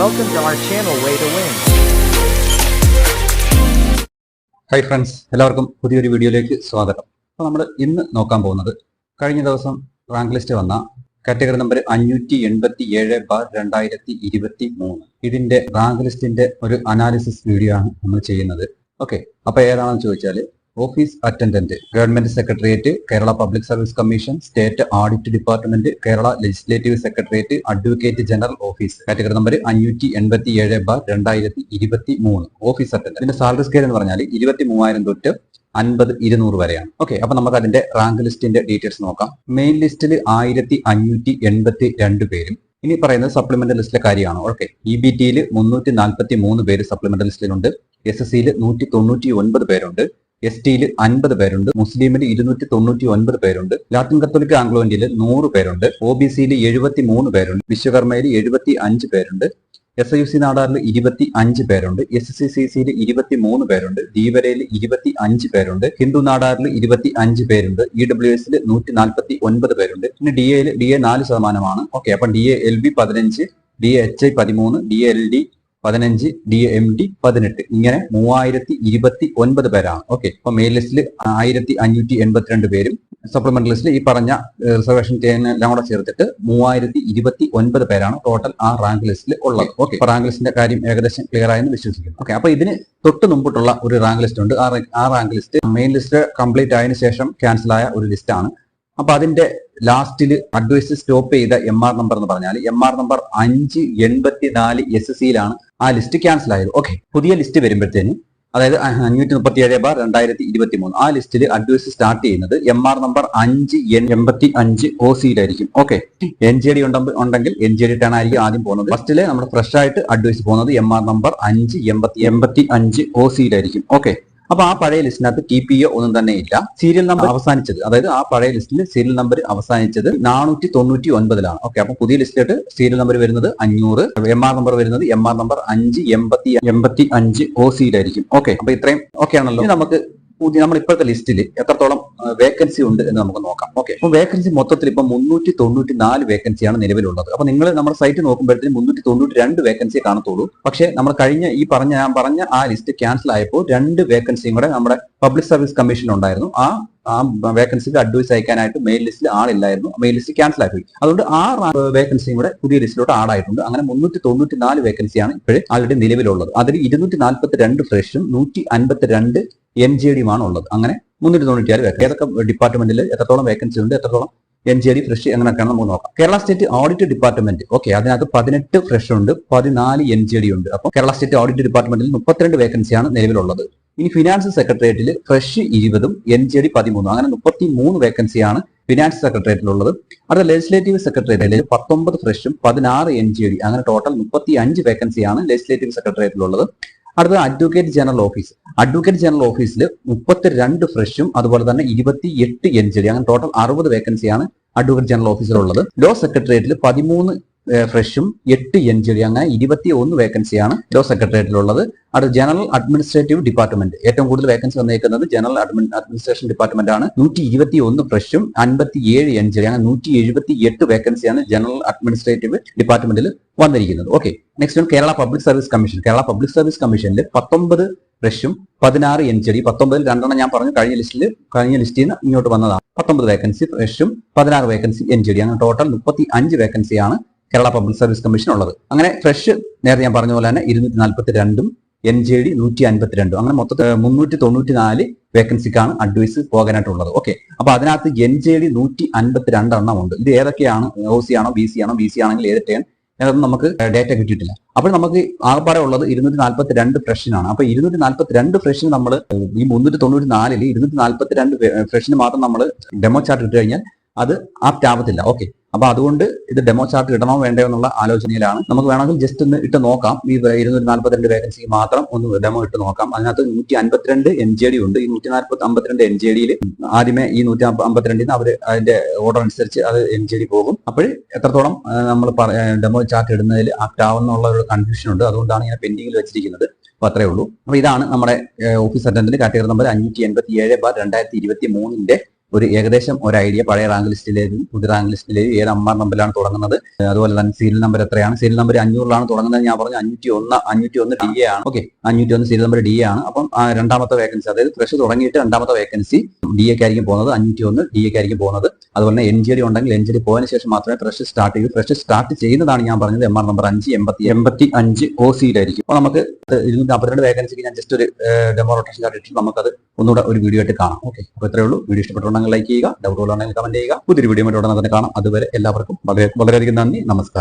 Welcome to our channel Way to Win. Hi friends എല്ലാവർക്കും പുതിയൊരു വീഡിയോയിലേക്ക് സ്വാഗതം. അപ്പോൾ നമ്മൾ ഇന്ന് നോക്കാൻ പോകുന്നത് കഴിഞ്ഞ ദിവസം റാങ്ക് ലിസ്റ്റ് വന്ന കാറ്റഗറി നമ്പർ അഞ്ഞൂറ്റി എൺപത്തി ഏഴ് ബാർ രണ്ടായിരത്തി ഇരുപത്തി മൂന്ന് ഇതിന്റെ റാങ്ക് ലിസ്റ്റിന്റെ ഒരു അനാലിസിസ് വീഡിയോ ആണ് നമ്മൾ ചെയ്യുന്നത്. ഓക്കെ അപ്പോൾ ഏതാണെന്ന് ചോദിച്ചാൽ office attendant government secretariat Kerala public service commission state audit department Kerala legislative secretariat advocate general office. Category number അഞ്ഞൂറ്റി എൺപത്തി ഏഴ് ബാർ രണ്ടായിരത്തി ഇരുപത്തി മൂന്ന് ഓഫീസ് അറ്റൻഡന്റ്. ഇതിന്റെ സാലറി സ്കെയിൽ എന്ന് പറഞ്ഞാൽ ഇരുപത്തി മൂവായിരം തൊട്ട് അൻപത് ഇരുന്നൂറ് വരെയാണ്. ഓക്കെ അപ്പൊ നമുക്ക് അതിന്റെ റാങ്ക് ലിസ്റ്റിന്റെ ഡീറ്റെയിൽസ് നോക്കാം. മെയിൻ ലിസ്റ്റിൽ ആയിരത്തി അഞ്ഞൂറ്റി എൺപത്തി രണ്ട് പേരും. ഇനി പറയുന്നത് സപ്ലിമെന്ററി ലിസ്റ്റിലെ കാര്യമാണ്? ഓക്കെ ഇ ബി ടിയിൽ മുന്നൂറ്റി നാൽപ്പത്തി മൂന്ന് പേര് സപ്ലിമെന്ററി ലിസ്റ്റിലുണ്ട്. എസ് എസ് സിയിൽ നൂറ്റി തൊണ്ണൂറ്റി ഒൻപത് പേരുണ്ട്. എസ് ടിയിൽ അൻപത് പേരുണ്ട് മുസ്ലിമിൽ ഇരുന്നൂറ്റി തൊണ്ണൂറ്റി ഒൻപത് പേരുണ്ട് ലാറ്റിൻ കത്തോലിക് ആംഗ്ലോ ഇന്ത്യയിൽ നൂറ് പേരുണ്ട് ഒ ബി സിയിൽ എഴുപത്തി മൂന്ന് പേരുണ്ട് വിശ്വകർമ്മയിൽ എഴുപത്തി അഞ്ച് പേരുണ്ട് എസ് ഐ യു സി നാടാറിൽ ഇരുപത്തി അഞ്ച് പേരുണ്ട് എസ് സി സി സിയിൽ ഇരുപത്തി മൂന്ന് പേരുണ്ട് ദീവരയിൽ ഇരുപത്തി അഞ്ച് പേരുണ്ട് ഹിന്ദു നാടാറിൽ ഇരുപത്തി അഞ്ച് പേരുണ്ട് ഇ ഡബ്ല്യു എസിൽ നൂറ്റി നാൽപ്പത്തി ഒൻപത് പേരുണ്ട് പിന്നെ ഡി എയിൽ ഡി എ നാല് ശതമാനമാണ്. ഓക്കെ അപ്പം ഡി എ എൽ ബി പതിനഞ്ച് ഡി എ എച്ച് ഐ പതിമൂന്ന് ഡി എൽ ഡി പതിനഞ്ച് ഡി എം ഡി പതിനെട്ട്. ഇങ്ങനെ മൂവായിരത്തി ഇരുപത്തി ഒൻപത് പേരാണ്. ഓക്കെ അപ്പൊ മെയിൽ ലിസ്റ്റിൽ ആയിരത്തി അഞ്ഞൂറ്റി എൺപത്തിരണ്ട് പേരും സപ്ലിമെന്റ് ലിസ്റ്റിൽ ഈ പറഞ്ഞ റിസർവേഷൻ എല്ലാം കൂടെ ചേർത്തിട്ട് മൂവായിരത്തി ഇരുപത്തി ഒൻപത് പേരാണ് ടോട്ടൽ ആ റാങ്ക് ലിസ്റ്റിൽ ഉള്ളത്. ഓക്കെ റാങ്ക് ലിസ്റ്റിന്റെ കാര്യം ഏകദേശം ക്ലിയർ ആയെന്ന് വിശ്വസിക്കുന്നു. ഓക്കെ അപ്പൊ ഇതിന് തൊട്ട് മുമ്പിട്ടുള്ള ഒരു റാങ്ക് ലിസ്റ്റ് ഉണ്ട്. ആ rank list main list complete ആയതിനു ശേഷം ക്യാൻസൽ ആയ ഒരു ലിസ്റ്റ് ആണ്. അപ്പൊ അതിന്റെ ലാസ്റ്റിൽ അഡ്വൈസ് സ്റ്റോപ്പ് ചെയ്ത എം ആർ നമ്പർ എന്ന് പറഞ്ഞാൽ എം ആർ നമ്പർ അഞ്ച് എൺപത്തി നാല് എസ് സിയിലാണ് ആ ലിസ്റ്റ് ക്യാൻസൽ ആയത്. ഓക്കെ പുതിയ ലിസ്റ്റ് വരുമ്പോഴത്തേന് അതായത് അഞ്ഞൂറ്റി മുപ്പത്തി ഏഴ് ബാർ രണ്ടായിരത്തി ഇരുപത്തി മൂന്ന് ആ ലിസ്റ്റിൽ അഡ്വൈസ് സ്റ്റാർട്ട് ചെയ്യുന്നത് എം ആർ നമ്പർ അഞ്ച് എൻ എൺപത്തി അഞ്ച് ഒ സിയിലായിരിക്കും ഓക്കെ എൻ ജി ഡി ഉണ്ടെങ്കിൽ എൻ ജി ഡി ടേൺ ആയിരിക്കും ആദ്യം പോകുന്നത്. ഫസ്റ്റിൽ നമ്മൾ ഫ്രഷ് ആയിട്ട് അഡ്വൈസ് പോകുന്നത് എം ആർ നമ്പർ അഞ്ച് എൺപത്തി എൺപത്തി അഞ്ച് ഒ സിയിലായിരിക്കും ഓക്കെ അപ്പൊ ആ പഴയ ലിസ്റ്റിനകത്ത് ടി പി ഒ ഒന്നും തന്നെ ഇല്ല. സീരിയൽ നമ്പർ അവസാനിച്ചത്. അതായത് ആ പഴയ ലിസ്റ്റിൽ സീരിയൽ നമ്പർ അവസാനിച്ചത് നാനൂറ്റി തൊണ്ണൂറ്റി ഒൻപതിലാണ് ഓക്കെ അപ്പൊ പുതിയ ലിസ്റ്റിലോട്ട് സീരിയൽ നമ്പർ വരുന്നത് അഞ്ഞൂറ് എം ആർ നമ്പർ വരുന്നത് എം ആർ നമ്പർ അഞ്ച് എൺപത്തി എൺപത്തി അഞ്ച് ഒ സിയിലായിരിക്കും ഓക്കെ അപ്പൊ ഇത്രയും ഓക്കെ ആണല്ലോ. നമുക്ക് പുതിയ നമ്മൾ ഇപ്പോഴത്തെ ലിസ്റ്റിൽ എത്രത്തോളം വേക്കൻസി ഉണ്ട് എന്ന് നമുക്ക് നോക്കാം. ഓക്കെ അപ്പൊ വേക്കൻസി മൊത്തത്തിൽ ഇപ്പൊ മുന്നൂറ്റി തൊണ്ണൂറ്റി നാല് വേക്കൻസിയാണ് നിലവിലുള്ളത്. അപ്പൊ നിങ്ങൾ നമ്മുടെ സൈറ്റ് നോക്കുമ്പോഴത്തേക്കും മുന്നൂറ്റി തൊണ്ണൂറ്റി രണ്ട് വേക്കൻസി കാണത്തുള്ളൂ. പക്ഷേ നമ്മൾ കഴിഞ്ഞ ഈ പറഞ്ഞ ഞാൻ പറഞ്ഞ ആ ലിസ്റ്റ് ക്യാൻസൽ ആയപ്പോൾ രണ്ട് വേക്കൻസിയും കൂടെ നമ്മുടെ പബ്ലിക് സർവീസ് കമ്മീഷൻ ഉണ്ടായിരുന്നു. ആ ആ വേക്കൻസിക്ക് അഡ്വൈസ് അയക്കാനായിട്ട് മെയിൽ ലിസ്റ്റിൽ ആളില്ലായിരുന്നു. മെയിൽ ലിസ്റ്റ് ക്യാൻസൽ ആയിപ്പോയി. അതുകൊണ്ട് ആ വേക്കൻസിയും കൂടെ പുതിയ ലിസ്റ്റിലോട്ട് ആഡ് ആയിട്ടുണ്ട് അങ്ങനെ മുന്നൂറ്റി തൊണ്ണൂറ്റി നാല് വേക്കൻസിയാണ് ഇപ്പോഴും ആൾറെഡി നിലവിലുള്ളത്. അതിൽ ഇരുന്നൂറ്റി നാൽപ്പത്തി രണ്ട് ഫ്രഷും നൂറ്റി അൻപത്തി രണ്ട് എൻ ഡി ഡിയുമാണ് ഉള്ളത് അങ്ങനെ മുന്നൂറ്റി തൊണ്ണൂറ്റി ആറ് വേക്കൻസി ഏതൊക്കെ ഡിപ്പാർട്ട്മെന്റിൽ എത്രത്തോളം വേക്കൻസി ഉണ്ട് എത്രത്തോളം എൻ ജി ഡി ഫ്രഷ് എങ്ങനെയൊക്കെയാണ് നമുക്ക് നോക്കാം. Kerala state audit department okay അതിനകത്ത് പതിനെട്ട് ഫ്രഷ് ഉണ്ട് പതിനാല് എൻ ജി ഡി ഉണ്ട്. അപ്പോൾ കേരള സ്റ്റേറ്റ് ഓഡിറ്റ് ഡിപ്പാർട്ട്മെന്റിൽ മുപ്പത്തിരണ്ട് വേക്കൻസിയാണ് നിലവിലുള്ളത്. ഇനി ഫിനാൻസ് സെക്രട്ടേറിയറ്റിൽ ഫ്രഷ് ഇരുപതും എൻ ജി ഡി പതിമൂന്നും. അങ്ങനെ മുപ്പത്തി മൂന്ന് വേക്കൻസിയാണ് ഫിനാൻസ് സെക്രട്ടേറിയറ്റിലുള്ളത് അടുത്ത ലെജിസ്ലേറ്റീവ് സെക്രട്ടേറിയറ്റിൽ പത്തൊമ്പത് ഫ്രഷും പതിനാറ് എൻ ജി ഡി. അങ്ങനെ ടോട്ടൽ മുപ്പത്തി അഞ്ച് വേക്കൻസിയാണ് ലെജിസ്ലേറ്റീവ് സെക്രട്ടേറിയറ്റിലുള്ളത് അടുത്ത advocate general office advocate general ഓഫീസിൽ മുപ്പത്തിരണ്ട് ഫ്രഷും അതുപോലെ തന്നെ ഇരുപത്തി എട്ട് എൻ ജി ഡി അങ്ങനെ ടോട്ടൽ അറുപത് വേക്കൻസിയാണ് അഡ്വക്കേറ്റ് ജനറൽ ഓഫീസിലുള്ളത് ലോ സെക്രട്ടേറിയറ്റിൽ പതിമൂന്ന് ഫ്രഷും എട്ട് എൻ ജി ഡി അങ്ങനെ ഇരുപത്തി ഒന്ന് വേക്കൻസിയാണ് ലോ സെക്രട്ടേറിയറ്റിലുള്ളത് അത് ജനറൽ അഡ്മിനിസ്ട്രേറ്റീവ് ഡിപ്പാർട്ട്മെന്റ് ഏറ്റവും കൂടുതൽ വേക്കൻസി വന്നേക്കുന്നത് ജനറൽ അഡ്മിനിസ്ട്രേഷൻ ഡിപ്പാർട്ട്മെന്റ് ആണ്. നൂറ്റി ഇരുപത്തി ഒന്ന് ഫ്രഷും അൻപത്തി ഏഴ് എൻ ജി ഡി അങ്ങനെ നൂറ്റി എഴുപത്തി എട്ട് വേക്കൻസിയാണ് ജനറൽ അഡ്മിനിസ്ട്രേറ്റീവ് ഡിപ്പാർട്ട്മെന്റിൽ വന്നിരിക്കുന്നത്. Okay next one Kerala public service commission Kerala public service കമ്മീഷനിൽ പത്തൊമ്പത് ഫ്രഷും പതിനാറ് എൻ ജി ഡി പത്തൊമ്പതിൽ രണ്ടെണ്ണം ഞാൻ പറഞ്ഞു കഴിഞ്ഞ ലിസ്റ്റിൽ കഴിഞ്ഞ ലിസ്റ്റിൽ നിന്ന് ഇങ്ങോട്ട് വന്നതാണ്. പത്തൊമ്പത് വേക്കൻസി ഫ്രഷും പതിനാറ് വേക്കൻസി എൻ ജി ഡി അങ്ങനെ ടോട്ടൽ മുപ്പത്തി അഞ്ച് വേക്കൻസിയാണ് കേരള പബ്ലിക് സർവീസ് കമ്മീഷൻ ഉള്ളത്. അങ്ങനെ ഫ്രഷ് നേരത്തെ ഞാൻ പറഞ്ഞ പോലെ തന്നെ ഇരുന്നൂറ്റി നാൽപ്പത്തി രണ്ടും എൻ ജെ ഡി നൂറ്റി അൻപത്തി രണ്ടും അങ്ങനെ മൊത്തത്തിൽ മുന്നൂറ്റി തൊണ്ണൂറ്റി നാല് വേക്കൻസിക്കാണ് അഡ്വൈസ് പോകാനായിട്ടുള്ളത്. ഓക്കെ. അപ്പൊ അതിനകത്ത് എൻ ജെ ഡി നൂറ്റി അൻപത്തി രണ്ടെണ്ണം ഉണ്ട്. ഇത് ഏതൊക്കെയാണ്? ഒ സി ആണോ ബി സി ആണോ ബി സി ആണെങ്കിൽ ഏത് ടേൺ? എന്നൊന്നും നമുക്ക് ഡേറ്റ കിട്ടിയിട്ടില്ല. അപ്പോൾ നമുക്ക് ആകെപ്പാടെ ഉള്ളത് ഇരുന്നൂറ്റി നാൽപ്പത്തി രണ്ട് ഫ്രഷിനാണ്. അപ്പൊ ഇരുന്നൂറ്റി നാൽപ്പത്തി രണ്ട് ഫ്രഷിന് നമ്മൾ ഈ മുന്നൂറ്റി തൊണ്ണൂറ്റി നാലിൽ ഇരുന്നൂറ്റി നാൽപ്പത്തി രണ്ട് ഫ്രഷിന് മാത്രം നമ്മൾ ഡെമോ ചാർട്ട് ഇട്ട് കഴിഞ്ഞാൽ അത് ആപ്റ്റ് ആവത്തില്ല ഓക്കെ അപ്പൊ അതുകൊണ്ട് ഇത് ഡെമോ ചാർട്ട് ഇടണോ വേണ്ടോ എന്നുള്ള ആലോചനയിലാണ്. നമുക്ക് വേണമെങ്കിൽ ജസ്റ്റ് ഒന്ന് ഇട്ട് നോക്കാം. ഈ ഇരുന്നൂറ്റി നാൽപ്പത്തിരണ്ട് വേക്കൻസി മാത്രം ഒന്ന് ഡെമോ ഇട്ട് നോക്കാം. അതിനകത്ത് നൂറ്റി അൻപത്തിരണ്ട് എൻ ജെ ഡി ഉണ്ട്. ഈ നൂറ്റി നാൽപ്പത്തി അമ്പത്തിരണ്ട് എൻ ജെ ഡിയിൽ ആദ്യമേ ഈ നൂറ്റി അമ്പത്തിരണ്ടിൽ നിന്ന് അവർ അതിന്റെ ഓർഡർ അനുസരിച്ച് അത് എൻ ജെ ഡി പോകും. അപ്പോൾ എത്രത്തോളം നമ്മൾ ഡെമോ ചാർട്ട് ഇടുന്നതിൽ ആപ്റ്റ് ആവുന്നുള്ള ഒരു കൺഫ്യൂഷൻ ഉണ്ട്. അതുകൊണ്ടാണ് ഇങ്ങനെ പെൻഡിങ്ങിൽ വെച്ചിരിക്കുന്നത്. അപ്പൊ അത്രേ ഉള്ളൂ. അപ്പൊ ഇതാണ് നമ്മുടെ ഓഫീസ് അറ്റൻഡന്റ് കാറ്റഗറി നമ്പർ അഞ്ഞൂറ്റി എൺപത്തി ഏഴ് ബാർ രണ്ടായിരത്തി ഇരുപത്തി മൂന്നിന്റെ ഒരു ഏകദേശം ഒരു ഐഡിയ പഴയ റാങ്ക് ലിസ്റ്റിലേക്കും പുതിയ റാങ്ക് ലിസ്റ്റിലേക്കും ഏത് അമ്മാർ നമ്പറിലാണ് തുടങ്ങുന്നത്. അതുപോലെ തന്നെ സീരിയൽ നമ്പർ എത്രയാണ്? സീരിയൽ നമ്പർ അഞ്ഞൂറിലാണ് തുടങ്ങുന്നത്. ഞാൻ പറഞ്ഞു അഞ്ഞൂറ്റി ഒന്ന് അഞ്ഞൂറ്റി ഒന്ന് ഡി എ ആണ്. ഓക്കെ അഞ്ഞൂറ്റി ഒന്ന് സീരിയൽ നമ്പർ ഡി എ ആണ്. അപ്പം രണ്ടാമത്തെ വേക്കൻസി അതായത് ഫ്രഷ് തുടങ്ങിയിട്ട് രണ്ടാമത്തെ വേക്കൻസി ഡി എക്ക് ആയിരിക്കും പോകുന്നത്. അഞ്ഞൂറ്റി ഒന്ന് ഡി എക്ക് ആയിരിക്കും പോകുന്നത്. അതുപോലെ തന്നെ എൻ ജി ഡി ഉണ്ടെങ്കിൽ എൻ ജി ഡി പോയതിനു ശേഷം മാത്രമേ ഫ്രഷ് സ്റ്റാർട്ട് ചെയ്യൂ. ഫ്രഷ് സ്റ്റാർട്ട് ചെയ്യുന്നതാണ് ഞാൻ പറഞ്ഞത് എം ആർ നമ്പർ അഞ്ച് എൺപത്തി എൺപത്തി അഞ്ച് ഒ സിയിലായിരിക്കും അപ്പോൾ നമുക്ക് ഇരുന്നൂറ്റി നാൽപ്പത്തിരണ്ട് വേക്കൻസിക്ക് ഞാൻ ജസ്റ്റ് ഒരു ഡെമോ റൊട്ടേഷൻ ഇട്ടിട്ട് നമുക്കത് ഒന്നുകൂടെ ഒരു വീഡിയോ ആയിട്ട് കാണാം. ഓക്കെ അപ്പോൾ ഇത്രയേ ഉള്ളൂ. വീഡിയോ ഇഷ്ടപ്പെട്ടുണ്ടെങ്കിൽ ലൈക്ക് ചെയ്യുക. ഡൗട്ട് ഉണ്ടെങ്കിൽ കമന്റ് ചെയ്യുക. പുതിയൊരു വീഡിയോ ഉടനെ തന്നെ കാണാം. അതുവരെ എല്ലാവർക്കും വളരെ വളരെയധികം നന്ദി. നമസ്കാരം.